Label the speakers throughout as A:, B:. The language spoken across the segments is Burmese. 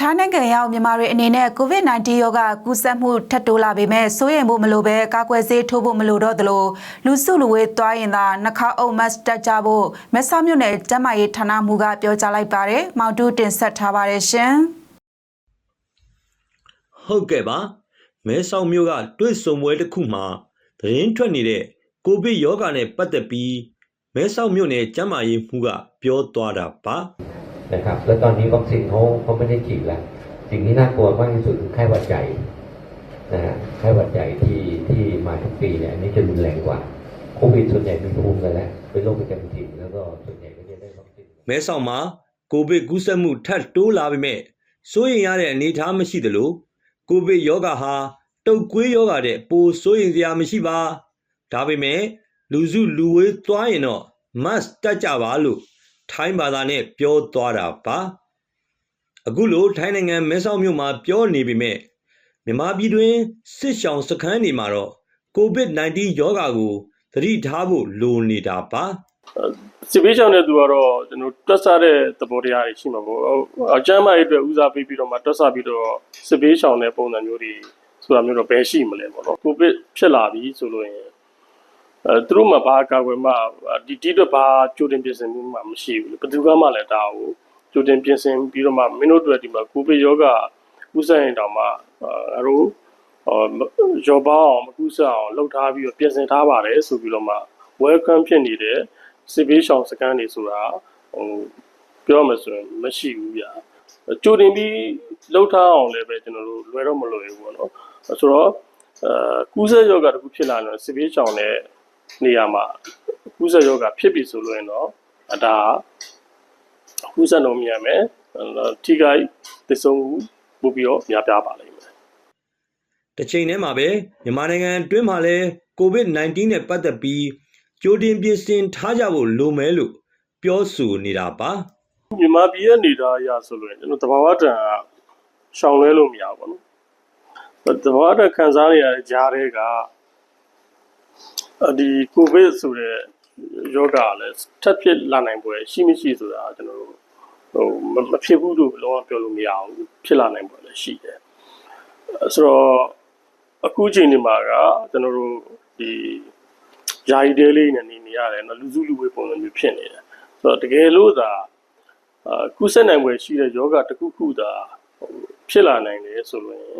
A: ထိုင်းနိုင်ငံရောက်မြန်မာတွေအနေနဲ့ COVID-19 ရောဂါကူးစက်မှုထပ်တိုးလာပေမဲ့စိုးရိမ်ဖို့မလိုပဲကာကွယ်ဆေးထိုးဖို့မလိုတော့သလိုလူစုလူဝေးသွားရင်သာနှာခေါင်းအုပ်မတ်တက်ကြဖို့မဆမြို့နယ်ကျန်းမာရေးဌာနမှူးကပြောကြားလိုက်ပါတယ်။မောင်တူးတင်ဆက်ထားပါတယ်ရှင်။
B: ဟုတ်ကဲ့ပါမဲဆောက်မြို့ကတွေ့ဆုံပွဲတစ်ခုမှာသတင်းထွက်နေတဲ့ကိုဗစ်ရောဂါနဲ့ပတ်သက်ပြီးမဲဆောက်မြို့နယ်ကျန်းမာရေးမှူးကပြောသွားတာပါ
C: นะครับแล้วตอนนี้วัคซีนเขาเขาไม่ได้ฉีดแล้ว สิ่งที่น่ากลัวมากที่สุดคือไข้หวัดใหญ่นะฮะไข้หวัดใหญ่ที่ที่มาทุกปีเนี่ยอันนี้จะรุนแรงกว่าโควิดส่วนใหญ่มีภูมิกันแล้วเป็นโรคประจำถิ่นแล้วก็ส่วนใหญ่ก็จะได้วัคซีน
B: မဲဆောက်မှာကိုဗစ်ကူးစက်မှုထပ်တိုးလာပေမဲ့စိုးရိမ်ရတဲ့အနေအထားမရှိသလိုကိုဗစ်ရောဂါဟာတုပ်ကွေးရောဂါတဲ့ပိုစိုးရိမ်စရာမရှိပါဒါပေမဲ့လူစုလူဝေးသွားရင်တော့ mask တက်ကြပါလို့ ထိုင်းဘာသာနဲ့ပြောသွားတာပါအခုလိုထိုင်းနိုင်ငံမဲဆောက်မြို့မှာပြောနေပေမဲ့မြန်မာပြည်တွင်စစ်ရှောင်စခန်းတွေမှာတော့ COVID-19 ရောဂါကိုသတိထားဖို့လိုနေတာပါ
D: စစ်ပေးချောင်းတဲ့သူကတော့ကျွန်တော်တွက်ဆတဲ့သဘောတရားတွေရှိမှာပေါ့အကျမ်းမာရေးအတွက်ဦးစားပေးပြီးတော့မှတွက်ဆပြီးတော့စစ်ပေးချောင်းတဲ့ပုံစံမျိုးတွေဆိုတာမျိုးတော့ဘယ်ရှိမလဲပေါ့နော်ကိုဗစ်ဖြစ်လာပြီဆိုလို့ရင် အဲသူတို့မှဘာကာကွယ်မှဒီတိတော့ဘာကြိုတင်ပြင်ဆင်မှုမှမရှိဘူးလေဘယ်သူကမှလည်းဒါကိုကြိုတင်ပြင်ဆင်ပြီးတော့မှမင်းတို့တို့ဒီမှာကိုဗစ်ရောဂါဥဆိုင်ရင်တောင်မှအဲတို့ရောပေါင်းအောင်မကူးစက်အောင်လှုပ်ထားပြီးတော့ပြင်ဆင်ထားပါတယ်ဆိုပြီးတော့မှ welcome ဖြစ်နေတဲ့စစ်ဘေးရှောင်စခန်းတွေဆိုတာဟိုပြောမှဆိုရင်မရှိဘူးဗျာကြိုတင်ပြီးလှုပ်ထားအောင်လည်းပဲကျွန်တော်တို့လွယ်တော့မလွယ်ဘူးပေါ့နော်ဆိုတော့အဲကူးစက်ရောဂါတစ်ခုဖြစ်လာရင်စစ်ဘေးရှောင်တဲ့ နေရာမှာကူးစက်ရောဂါဖြစ်ပြီဆိုလို့ရင်တော့အဒါကူးစက်လုံးမြန်မယ်ထိခိုက်သဆုံးမှုပို့ပြီးတော့များပြားပါလိမ့်မယ်
B: တစ်ချိန်တည်းမှာပဲမြန်မာနိုင်ငံအတွင်းမှာလည်း COVID-19 နဲ့ပတ်သက်ပြီးကြိုတင်ပြင်ဆင်ထားကြဖို့လိုမယ်လို့ပြောဆိုနေတာပါ
D: မြန်မာပြည်ရဲ့အနေအထားအရဆိုလို့ရင်ကျွန်တော်တဘာဝတန်ကရှောင်လဲလို့မရဘူးပေါ့နော်တဘာဝတန်ခံစားနေရတဲ့ကြားတွေကအ ဒီကိုဗစ်ဆိုတဲ့ယောဂါလည်းထပ်ဖြစ်လာနိုင်ပွဲရှိမရှိဆိုတာကျွန်တော်တို့ဟိုမမဖြစ်ဘူးလို့လုံးဝပြောလို့မရဘူးဖြစ်လာနိုင်ပွဲလည်းရှိတယ်အဲဆိုတော့အခုချိန်ဒီမှာကကျွန်တော်တို့ဒီယာယီတဲလေးနဲ့နေနေရတယ်နော်လူစုလူဝေးပုံစံမျိုးဖြစ်နေတယ်ဆိုတော့တကယ်လို့သာအာကုသနိုင်ွယ်ရှိတဲ့ယောဂတစ်ခုခုသာဟိုဖြစ်လာနိုင်တယ်ဆိုလို့ရင်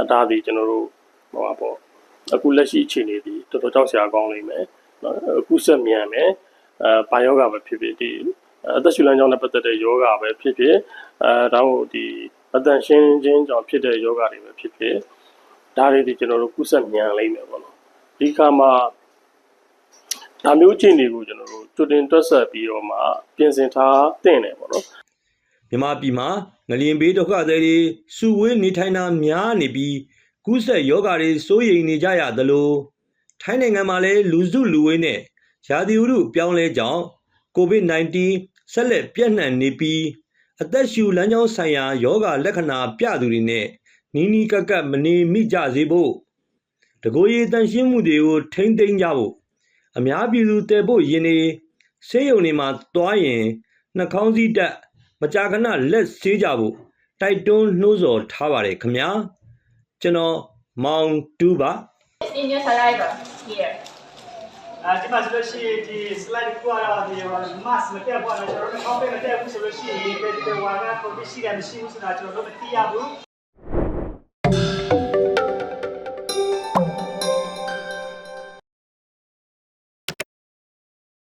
D: အဒါဒီကျွန်တော်တို့ဟိုပါပေါ့ အခုလက်ရှိအခြေအနေဒီတော်တော်ကြောက်စရာကောင်းလိမ့်မယ်နော်အခုဆက်မြန်မယ်အဲဘာယောဂပဲဖြစ်ဖြစ်ဒီအသက်ရှူလမ်းကြောင်းနဲ့ပတ်သက်တဲ့ယောဂပဲဖြစ်ဖြစ်အဲဒါမှမဟုတ်ဒီအသက်ရှင်းခြင်းကြောင့်ဖြစ်တဲ့ယောဂတွေပဲဖြစ်ဖြစ်ဒါတွေဒီကျွန်တော်တို့ကုသမြန်လိမ့်မယ်ပေါ့နော်ဒီခါမှာဒါမျိုးအခြေအနေကိုကျွန်တော်တို့ကြိုတင်တွက်ဆက်ပြီးတော့မှပြင်ဆင်ထားတင်တယ်ပေါ့နော်
B: မြန်မာပြည်မှာငလျင်ဘေးဒုက္ခသည်တွေစုဝေးနေထိုင်တာများနေပြီး ကူးစက်ရောဂါတွေစိုးရိမ်နေကြရသလိုထိုင်းနိုင်ငံမှာလည်းလူစုလူဝေးနဲ့ရာသီဥတုပြောင်းလဲကြောင်း COVID-19 ဆက်လက်ပြန့်နှံ့နေပြီးအသက်ရှူလမ်းကြောင်းဆိုင်ရာယောဂလက္ခဏာပြသူတွေနဲ့နီးနီးကပ်ကပ်မနေမိကြစေဖို့တကိုယ်ရည်တန်ရှင်းမှုတွေကိုထိမ့်သိမ်းကြဖို့အများပြည်သူတည်ဖို့ယင်နေဆေးရုံတွေမှာတွားရင်နှာခေါင်းစည်းတက် မကြာခဏလက်ဆေးကြဖို့တိုက်တွန်းနှိုးဆော်ထားပါတယ်ခင်ဗျာ ကျွန်တော်မောင်တူးပါ
E: Senior saliva here
F: အဲဒီမှာဆိုလို့ရှိရင်ဒီ slide ကွာတာဒီ mass မတက်ပါနဲ့ကျွန်တော်တို့ topic မတက်ဘူးဆိုလို့ရှိရင်ဒီ paper ဝါက condition မရှိဘူးဆိုတာကျွန်တော်တို့မသိရဘူး